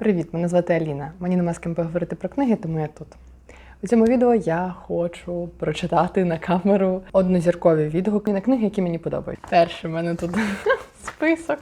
Привіт, мене звати Аліна. Мені нема з ким поговорити про книги, тому я тут. У цьому відео я хочу прочитати на камеру однозіркові відгуки на книги, які мені подобаються. Перше, в мене тут список.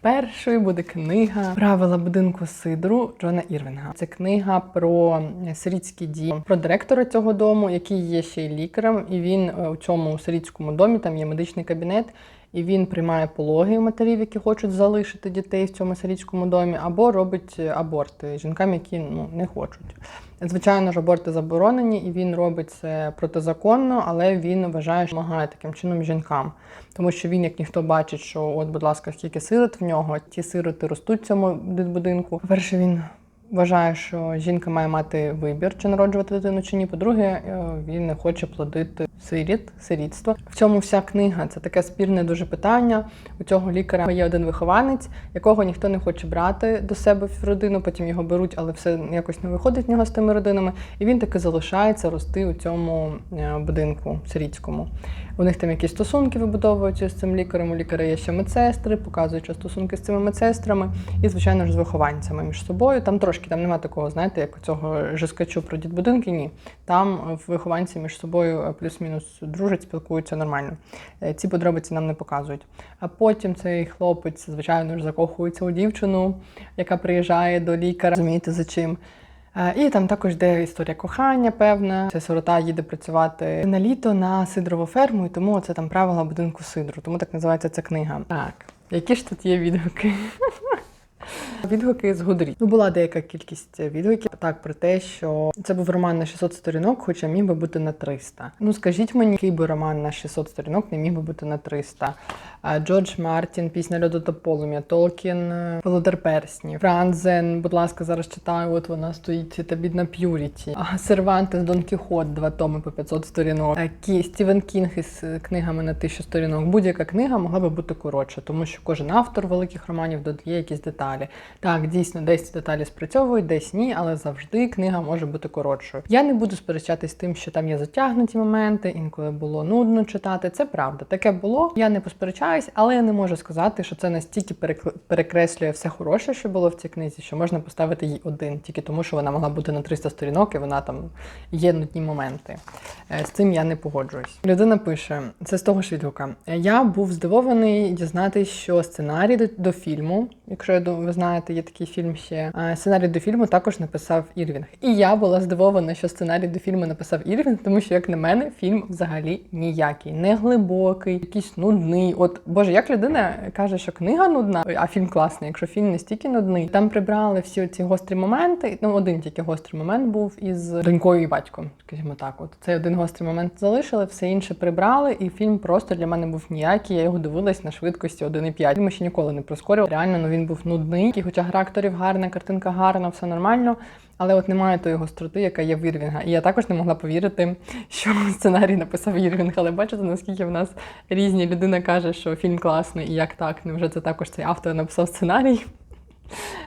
Першою буде книга Правила будинку Сидру Джона Ірвінга. Це книга про сирітський дім, про директора цього дому, який є ще й лікарем. І він е, у цьому сирітському домі там є медичний кабінет, і він приймає пологи у матерів, які хочуть залишити дітей в цьому сирітському домі, або робить аборти жінкам, які ну не хочуть. Звичайно ж, аборти заборонені, і він робить це протизаконно, але він вважає, що допомагає таким чином жінкам. Тому що він, як ніхто бачить, що от, будь ласка, скільки сирот в нього, ті сироти ростуть в цьому будинку. По-перше, він вважає, що жінка має мати вибір, чи народжувати дитину, чи ні. По-друге, е, він не хоче плодити сиріт, сирітство. В цьому вся книга це таке спірне дуже питання. У цього лікаря є один вихованець, якого ніхто не хоче брати до себе в родину. Потім його беруть, але все якось не виходить в нього з тими родинами. І він таки залишається рости у цьому е, будинку сирітському. У них там якісь стосунки вибудовуються з цим лікарем. У лікаря є ще медсестри, показуючи стосунки з цими медсестрами, і, звичайно ж, з вихованцями між собою. Там трошки там немає такого, знаєте, як цього жескачу про дітбудинки. Ні. Там вихованці між собою е, плюс-мінус дружать, спілкуються нормально. Е, Ці подробиці нам не показують. А потім цей хлопець, звичайно ж, закохується у дівчину, яка приїжджає до лікаря. Розумієте, за чим. Е, І там також йде історія кохання, певна. Ця сирота їде працювати на літо на сидрову ферму, і тому це там правила будинку сидру. Тому так називається ця книга. Так, які ж тут є відгуки? Відгуки з Гудрі. Ну, була деяка кількість відгуків так про те, що це був роман на 600 сторінок, хоча міг би бути на 300. Ну скажіть мені, який би роман на 600 сторінок не міг би бути на 300. А, Джордж Мартін, пісня Льоду та полум'я, Толкін, Володар Перснів, Франзен, будь ласка, зараз читаю. От вона стоїть та бідна П'юріті. Сервантес, Дон Кіхот, два томи по 500 сторінок. Кі, Стівен Кінг із книгами на 1000 сторінок. Будь-яка книга могла би бути коротша, тому що кожен автор великих романів додає якісь деталі. Так, дійсно, десь деталі спрацьовують, десь ні, але завжди книга може бути коротшою. Я не буду сперечатись тим, що там є затягнуті моменти, інколи було нудно читати. Це правда, таке було. Я не посперечаюсь, але я не можу сказати, що це настільки перекреслює все хороше, що було в цій книзі, що можна поставити їй один, тільки тому, що вона могла бути на 300 сторінок, і вона там є нудні моменти. Е, З цим я не погоджуюсь. Людина пише: це з того ж відгука. Я був здивований дізнатись, що сценарій до, фільму, якщо ви знаєте, є такий фільм ще. Сценарій до фільму також написав Ірвінг. І я була здивована, що сценарій до фільму написав Ірвінг, тому що, як на мене, фільм взагалі ніякий, не глибокий, якийсь нудний. От боже, як людина каже, що книга нудна, а фільм класний, якщо фільм настільки нудний. Там прибрали всі ці гострі моменти. Ну, один тільки гострий момент був із донькою і батьком, скажімо так. От цей один гострий момент залишили, все інше прибрали, і фільм просто для мене був ніякий. Я його дивилась на швидкості 1,5. Ми ще ніколи не прискорював. Реально, ну він був нудний. Хоча гра акторів гарна, картинка гарна, все нормально. Але от немає тої гостроти, яка є в Ірвінга. І я також не могла повірити, що сценарій написав Ірвінг. Але бачите, наскільки в нас різні людина каже, що фільм класний, і як так, невже це також цей автор написав сценарій?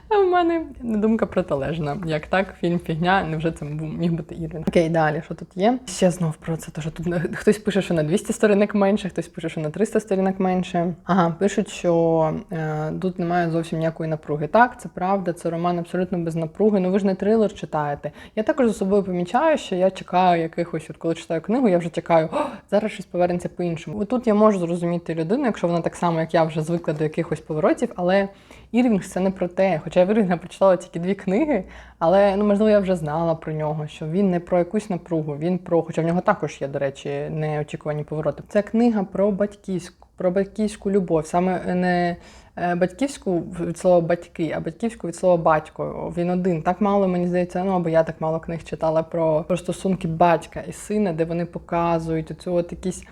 А в мене думка протилежна. Як так, фільм фігня, невже це міг бути Ірвін? Окей, далі, що тут є? Ще знов про це. То, що тут хтось пише, що на 200 сторінок менше, хтось пише, що на 300 сторінок менше. Ага, пишуть, що е, тут немає зовсім ніякої напруги. Так, це правда, це роман абсолютно без напруги. Ну ви ж не трилер читаєте. Я також за собою помічаю, що я чекаю якихось, от коли читаю книгу, я вже чекаю, О, зараз щось повернеться по-іншому. Тут я можу зрозуміти людину, якщо вона так само, як я, вже звикла до якихось поворотів, але Ірвінг це не про те. Хоча я Ірвінга прочитала тільки дві книги, але ну можливо я вже знала про нього, що він не про якусь напругу, він про, хоча в нього також є, до речі, неочікувані повороти. Це книга про батьківську, про батьківську любов, саме не е, батьківську від слова батьки, а батьківську від слова батько. Він один. Так мало мені здається, ну або я так мало книг читала про, про стосунки батька і сина, де вони показують оцю от якісь.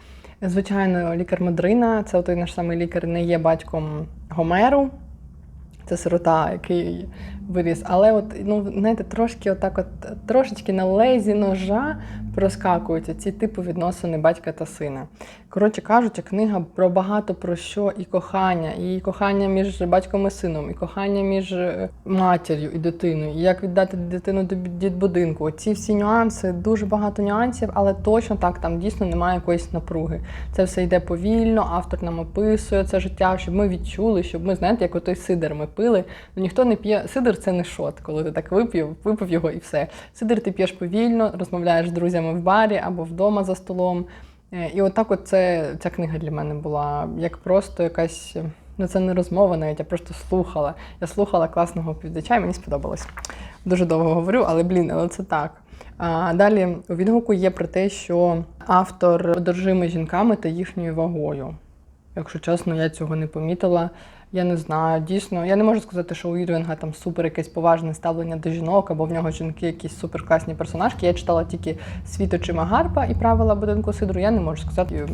Звичайно, лікар Мадрина, це той наш самий лікар, не є батьком Гомеру. Це сирота, який виріс. Але от, ну, знаєте, трошки отак от, трошечки на лезі ножа проскакуються ці типи відносини батька та сина. Коротше кажучи, книга про багато про що і кохання, і кохання між батьком і сином, і кохання між е, матір'ю і дитиною, і як віддати дитину до дитбудинку. Ці всі нюанси, дуже багато нюансів, але точно так там дійсно немає якоїсь напруги. Це все йде повільно, автор нам описує це життя, щоб ми відчули, щоб ми знаєте, як отой сидр ми пили. Ну ніхто не п'є. Сидр це не шот, коли ти так вип'єв, випив його і все. Сидр ти п'єш повільно, розмовляєш з друзями в барі або вдома за столом. Е, І отак, от це ця книга для мене була як просто якась. Ну, це не розмова навіть, я просто слухала. Я слухала класного оповідача, і мені сподобалось. Дуже довго говорю, але блін, але це так. А далі у відгуку є про те, що автор одержимий жінками та їхньою вагою. Якщо чесно, я цього не помітила. Я не знаю, дійсно, я не можу сказати, що у Ірвінга там супер якесь поважне ставлення до жінок, або в нього жінки якісь супер класні персонажки. Я читала тільки світ очима Гарпа і правила будинку Сидру. Я не можу сказати,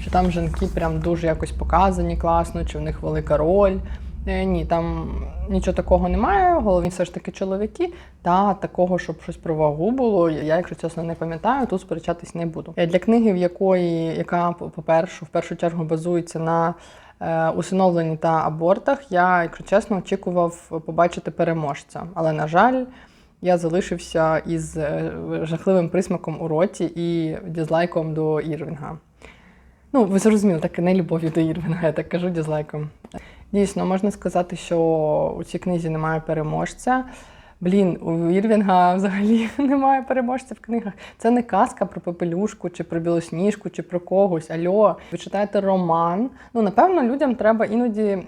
що там жінки прям дуже якось показані класно, чи в них велика роль. Е, Ні, там нічого такого немає. Головні все ж таки чоловіки. Та такого, щоб щось про вагу було. Я, якщо чесно, не пам'ятаю, тут сперечатись не буду. Е, Для книги, в якої яка по-перше, в першу чергу базується на усиновленні та абортах, я, якщо чесно, очікував побачити переможця. Але на жаль. Я залишився із е, жахливим присмаком у роті і дізлайком до Ірвінга. Ну, ви зрозуміли, так не любов'ю до Ірвінга, я так кажу дізлайком. Дійсно, можна сказати, що у цій книзі немає переможця. Блін, у Ірвінга взагалі немає переможця в книгах. Це не казка про попелюшку, чи про білосніжку, чи про когось. Альо, ви читаєте роман. Ну, напевно, людям треба іноді.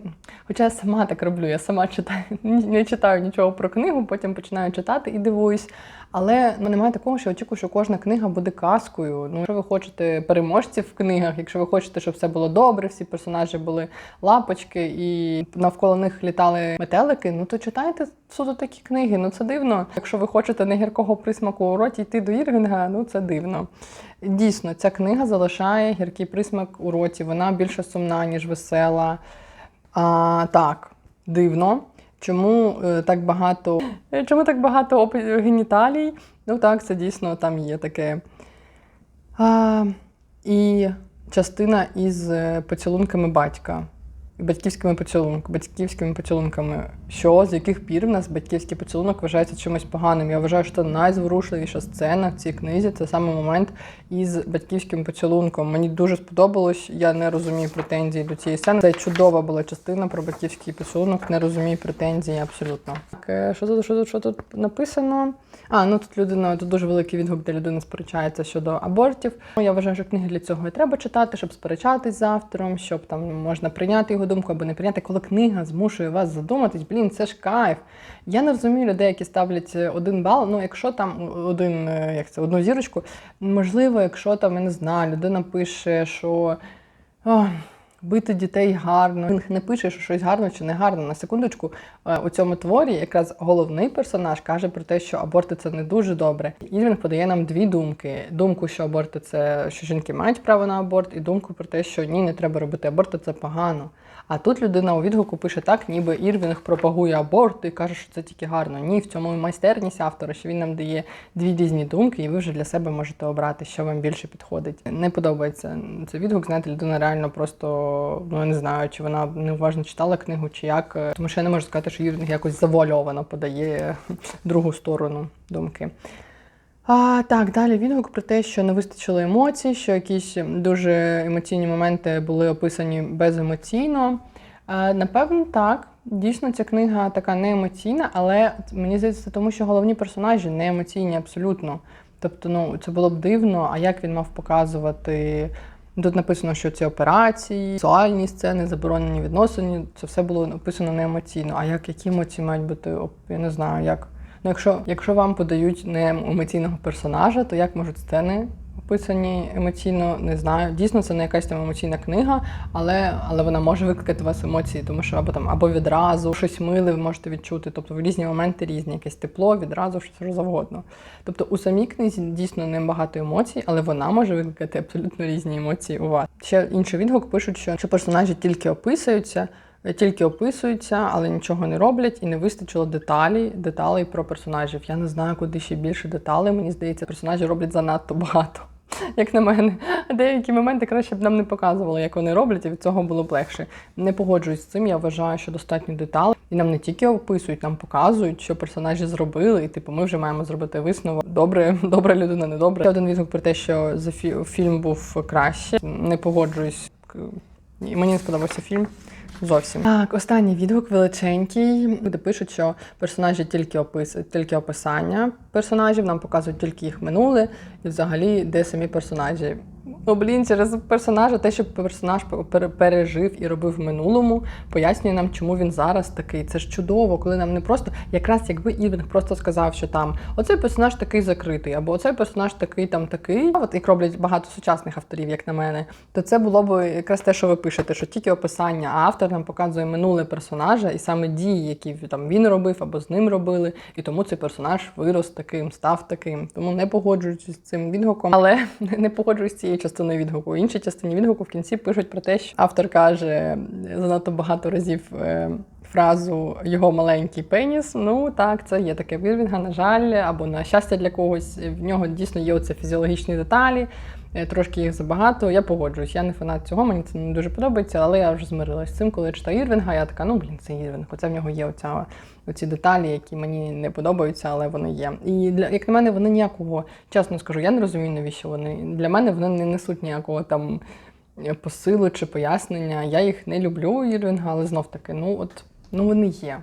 Хоча я сама так роблю, я сама читаю, не читаю нічого про книгу, потім починаю читати і дивуюсь. Але ну, немає такого, що очікую, що кожна книга буде казкою. Ну, якщо ви хочете переможців в книгах, якщо ви хочете, щоб все було добре, всі персонажі були лапочки і навколо них літали метелики, ну то читайте суто такі книги. Ну це дивно. Якщо ви хочете не гіркого присмаку у роті йти до Ірвінга, ну це дивно. Дійсно, ця книга залишає гіркий присмак у роті. Вона більше сумна, ніж весела. А, Так, дивно. Чому е, так багато е, чому так багато геніталій? Ну так, це дійсно там є таке. А, і частина із е, поцілунками батька. Батьківськими поцілунками, батьківськими поцілунками. Що з яких пір в нас батьківський поцілунок вважається чимось поганим? Я вважаю, що це найзворушливіша сцена в цій книзі. Це саме момент із батьківським поцілунком. Мені дуже сподобалось. Я не розумію претензій до цієї сцени. Це чудова була частина про батьківський поцілунок. Не розумію претензій абсолютно. Так, е, що тут, що тут, що тут написано? А, ну тут людина, тут дуже великий відгук, де людина сперечається щодо абортів. Ну, Я вважаю, що книги для цього і треба читати, щоб сперечатись з автором, щоб там можна прийняти його думку або не прийняти. Коли книга змушує вас задуматись, блін, це ж кайф. Я не розумію людей, які ставлять е, один бал. Ну, якщо там один, е, як це, одну зірочку, можливо, якщо там, я не знаю, людина пише, що. О, Бити дітей гарно. Він не пише, що щось гарно чи не гарно. На секундочку, е, у цьому творі якраз головний персонаж каже про те, що аборти це не дуже добре. І він подає нам дві думки: думку, що аборти це що жінки мають право на аборт, і думку про те, що ні, не треба робити аборти, це погано. А тут людина у відгуку пише так, ніби Ірвінг пропагує аборт і каже, що це тільки гарно. Ні, в цьому і майстерність автора, що він нам дає дві різні думки, і ви вже для себе можете обрати, що вам більше підходить. Не подобається цей відгук. Знаєте, людина реально просто ну я не знаю, чи вона неуважно читала книгу, чи як. Тому що я не можу сказати, що Ірвінг якось завуальовано подає другу сторону думки. А, так, далі відгук про те, що не вистачило емоцій, що якісь дуже емоційні моменти були описані беземоційно. А, напевно, так. Дійсно, ця книга така не емоційна, але мені здається, це тому що головні персонажі не емоційні абсолютно. Тобто, ну це було б дивно, а як він мав показувати. Тут написано, що ці операції, сексуальні сцени, заборонені відносини, це все було написано не емоційно. А як які емоції мають бути? Я не знаю, як. Ну, якщо, якщо вам подають не емоційного персонажа, то як можуть сцени описані емоційно, не знаю. Дійсно, це не якась там емоційна книга, але, але вона може викликати у вас емоції, тому що або там або відразу щось миле ви можете відчути. Тобто в різні моменти різні, якесь тепло, відразу що завгодно. Тобто у самій книзі дійсно не багато емоцій, але вона може викликати абсолютно різні емоції у вас. Ще інший відгук пишуть, що, що персонажі тільки описуються. Тільки описуються, але нічого не роблять, і не вистачило деталі, деталей про персонажів. Я не знаю, куди ще більше деталей. Мені здається, персонажі роблять занадто багато. Як на мене, деякі моменти краще б нам не показували, як вони роблять, і від цього було б легше. Не погоджуюсь з цим. Я вважаю, що достатньо деталей. І нам не тільки описують, нам показують, що персонажі зробили, і типу ми вже маємо зробити висновок. Добре, добра людина, не добра. Ще один відгук про те, що за фільм був краще. Не погоджуюсь. Мені не сподобався фільм. Зовсім так, останній відгук величенький, Люди пишуть, що персонажі тільки опис, тільки описання персонажів, нам показують тільки їх минуле, і взагалі де самі персонажі. Ну, блін, через персонажа, те, що персонаж пережив і робив в минулому, пояснює нам, чому він зараз такий. Це ж чудово, коли нам не просто, якраз якби Івінг просто сказав, що там оцей персонаж такий закритий, або оцей персонаж такий там такий. От як роблять багато сучасних авторів, як на мене, то це було б якраз те, що ви пишете, що тільки описання, а автор нам показує минуле персонажа і саме дії, які там він робив або з ним робили, і тому цей персонаж вирос таким, став таким. Тому не погоджуюсь з цим відгуком, але не погоджуюсь з цією частиною відгуку. У іншій частині відгуку в кінці пишуть про те, що автор каже занадто багато разів. Фразу його маленький пеніс. Ну так, це є таке в Ірвінга, на жаль, або на щастя для когось. В нього дійсно є оце фізіологічні деталі, е, трошки їх забагато. Я погоджуюсь. Я не фанат цього, мені це не дуже подобається, але я вже змирилась з цим, коли я читаю Ірвінга. Я така, ну блін, це Ірвінг. Оце в нього є оця оці деталі, які мені не подобаються, але вони є. І для як на мене, вони ніякого, чесно скажу, я не розумію, навіщо вони. Для мене вони не несуть ніякого там посилу чи пояснення. Я їх не люблю, Ірвінга, але знов таки, ну от ну вони є.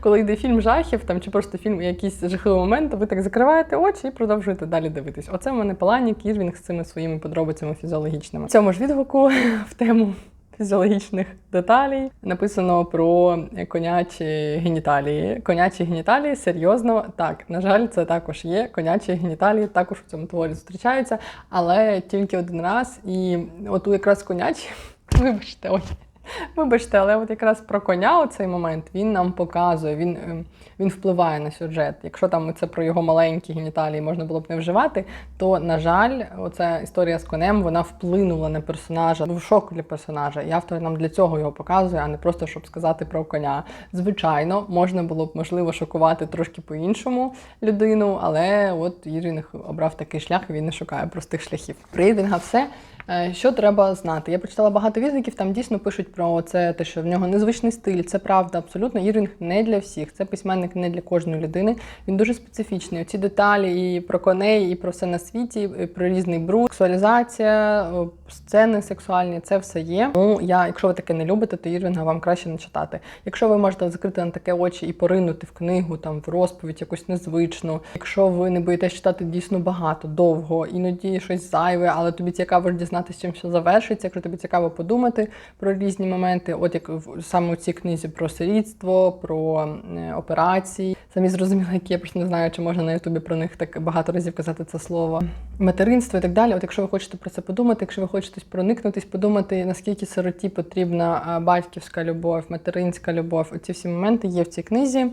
Коли йде фільм жахів, там чи просто фільм якийсь жахливий момент, ви так закриваєте очі і продовжуєте далі дивитись. Оце в мене Паланік Ірвінг з цими своїми подробицями фізіологічними. В цьому ж відгуку в тему фізіологічних деталей написано про конячі геніталії. Конячі геніталії серйозно так. На жаль, це також є. Конячі геніталії також в цьому творі зустрічаються, але тільки один раз. І от у якраз конячі, вибачте, ой. Вибачте, але от якраз про коня у цей момент він нам показує, він, ем, він впливає на сюжет. Якщо там це про його маленькі геніталії можна було б не вживати, то, на жаль, оця історія з конем вона вплинула на персонажа, був шок для персонажа. І автор нам для цього його показує, а не просто щоб сказати про коня. Звичайно, можна було б можливо шокувати трошки по-іншому людину, але от Ірвінг обрав такий шлях, і він не шукає простих шляхів. Про Ірвінга все. Е, Що треба знати? Я прочитала багато відгуків, там дійсно пишуть про це, те, що в нього незвичний стиль. Це правда, абсолютно. Ірвінг не для всіх. Це письменник не для кожної людини. Він дуже специфічний. Оці деталі і про коней, і про все на світі, і про різний бруд, сексуалізація, сцени сексуальні це все є. Ну я, якщо ви таке не любите, то Ірвінга вам краще не читати. Якщо ви можете закрити на таке очі і поринути в книгу, там в розповідь якусь незвичну. Якщо ви не боїтесь читати дійсно багато, довго, іноді щось зайве, але тобі цікаво ж дізнатися, чим все завершиться. Якщо тобі цікаво подумати про різні моменти, от як саме у цій книзі про сирітство, про е, операції. Самі зрозуміли, які я просто не знаю, чи можна на Ютубі про них так багато разів казати це слово. Материнство і так далі. От якщо ви хочете про це подумати, якщо ви хочете проникнутись, подумати, наскільки сироті потрібна батьківська любов, материнська любов. Оці всі моменти є в цій книзі.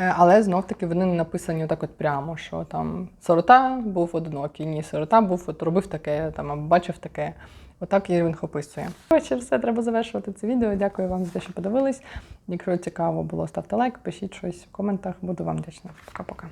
Е, Але знов таки вони не написані так от прямо, що там сирота був одинокий, ні, сирота був, от робив таке, там або бачив таке. Отак Ірвінг описує. Коротше, все, треба завершувати це відео. Дякую вам за те, що подивились. Якщо цікаво було, ставте лайк, пишіть щось в коментах. Буду вам вдячна. Пока-пока.